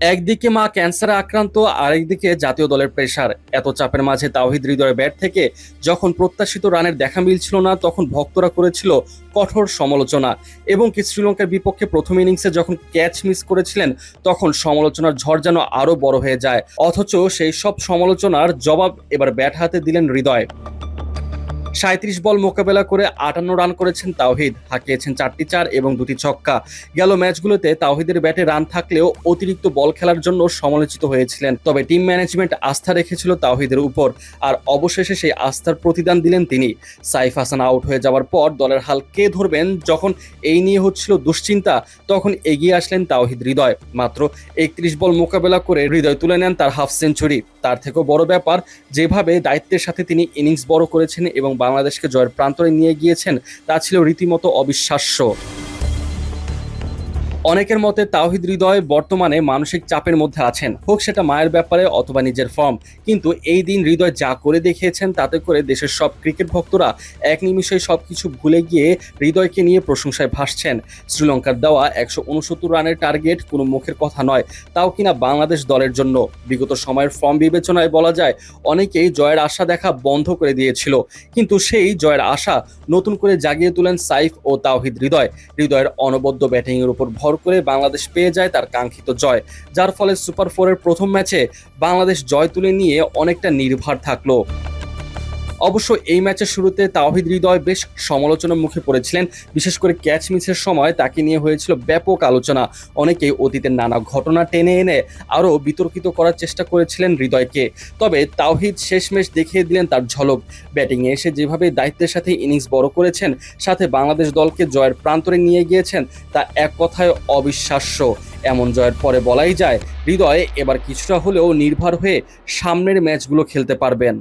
একদিকে মা ক্যান্সারে আক্রান্ত, আরেকদিকে জাতীয় দলের প্রেসার এত চাপের মাঝে তাওহিদ হৃদয়ের ব্যাট থেকে যখন প্রত্যাশিত রানের দেখা মিলছিল না, তখন ভক্তরা করেছিল কঠোর সমালোচনা এবং কি শ্রীলঙ্কার বিপক্ষে প্রথম ইনিংসে যখন ক্যাচ মিস করেছিলেন, তখন সমালোচনার ঝড় যেন আরও বড় হয়ে যায়। অথচ সেই সব সমালোচনার জবাব এবার ব্যাট হাতে দিলেন হৃদয়। সাঁত্রিশ বল মোকাবেলা করে আটান্ন রান করেছেন তাওহিদ। হাঁকিয়েছেন চারটি চার এবং দুটি ছক্কা। গেল ম্যাচগুলোতে তাওহিদের ব্যাটে রান থাকলেও অতিরিক্ত বল খেলার জন্য সমালোচিত হয়েছিলেন। তবে টিম ম্যানেজমেন্ট আস্থা রেখেছিল তাওহিদের উপর। আর অবশেষে সেই আস্থার প্রতিদান দিলেন তিনি। সাইফ হাসান আউট হয়ে যাওয়ার পর দলের হাল কে ধরবেন যখন এই নিয়ে হচ্ছিল দুশ্চিন্তা, তখন এগিয়ে আসলেন তাওহিদ হৃদয়। মাত্র একত্রিশ বল মোকাবেলা করে হৃদয় তুলে নেন তার হাফ সেঞ্চুরি। তার থেকেও বড় ব্যাপার, যেভাবে দায়িত্বের সাথে তিনি ইনিংস বড় করেছেন এবং বাংলাদেশকে জয়ের প্রান্তরে নিয়ে গিয়েছেন তা ছিল রীতিমতো অবিশ্বাস্য। অনেকের মতে তাওহিদ হৃদয় বর্তমানে মানসিক চাপের মধ্যে আছেন। হোক সেটা মায়ের ব্যাপারে অথবা নিজের ফর্ম। কিন্তু এই দিন হৃদয় যা করে দেখিয়েছেন, তাতে করে দেশের সব ক্রিকেট ভক্তরা এক নিমিষে সবকিছু ভুলে গিয়ে হৃদয়কে নিয়ে প্রশংসায় ভাসছেন। শ্রীলঙ্কার দেওয়া একশো উনসত্তর রানের টার্গেট কোনো মুখের কথা নয়। তাও কিনা বাংলাদেশ দলের জন্য। বিগত সময়ের ফর্ম বিবেচনায় বলা যায়, অনেকেই জয়ের আশা দেখা বন্ধ করে দিয়েছিল। কিন্তু সেই জয়ের আশা নতুন করে জাগিয়ে তোলেন সাইফ ও তাওহিদ হৃদয়। হৃদয়ের অনবদ্য ব্যাটিংয়ের উপর ভর করে বাংলাদেশ পেয়ে যায় তার কাঙ্ক্ষিত জয়। যার ফলে সুপার ফোরের প্রথম ম্যাচে বাংলাদেশ জয় তুলে নিয়ে অনেকটা নির্ভর থাকল। অবশ্য এই ম্যাচের শুরুতে তাওহিদ হৃদয় বেশ সমালোচনার মুখে পড়েছিলেন। বিশেষ করে ক্যাচ মিসের সময় তাকে নিয়ে হয়েছিল ব্যাপক আলোচনা। অনেকেই অতীতের নানা ঘটনা টেনে এনে আরও বিতর্কিত করার চেষ্টা করেছিলেন হৃদয়কে। তবে তাওহিদ শেষমেশ দেখিয়ে দিলেন তার ঝলক। ব্যাটিংয়ে এসে যেভাবে দায়িত্বের সাথে ইনিংস বড় করেছেন, সাথে বাংলাদেশ দলকে জয়ের প্রান্তরে নিয়ে গিয়েছেন, তা এক কথায় অবিশ্বাস্য। এমন জয়ের পরে বলাই যায়, হৃদয় এবার কিছুটা হলেও নির্ভর হয়ে সামনের ম্যাচগুলো খেলতে পারবেন।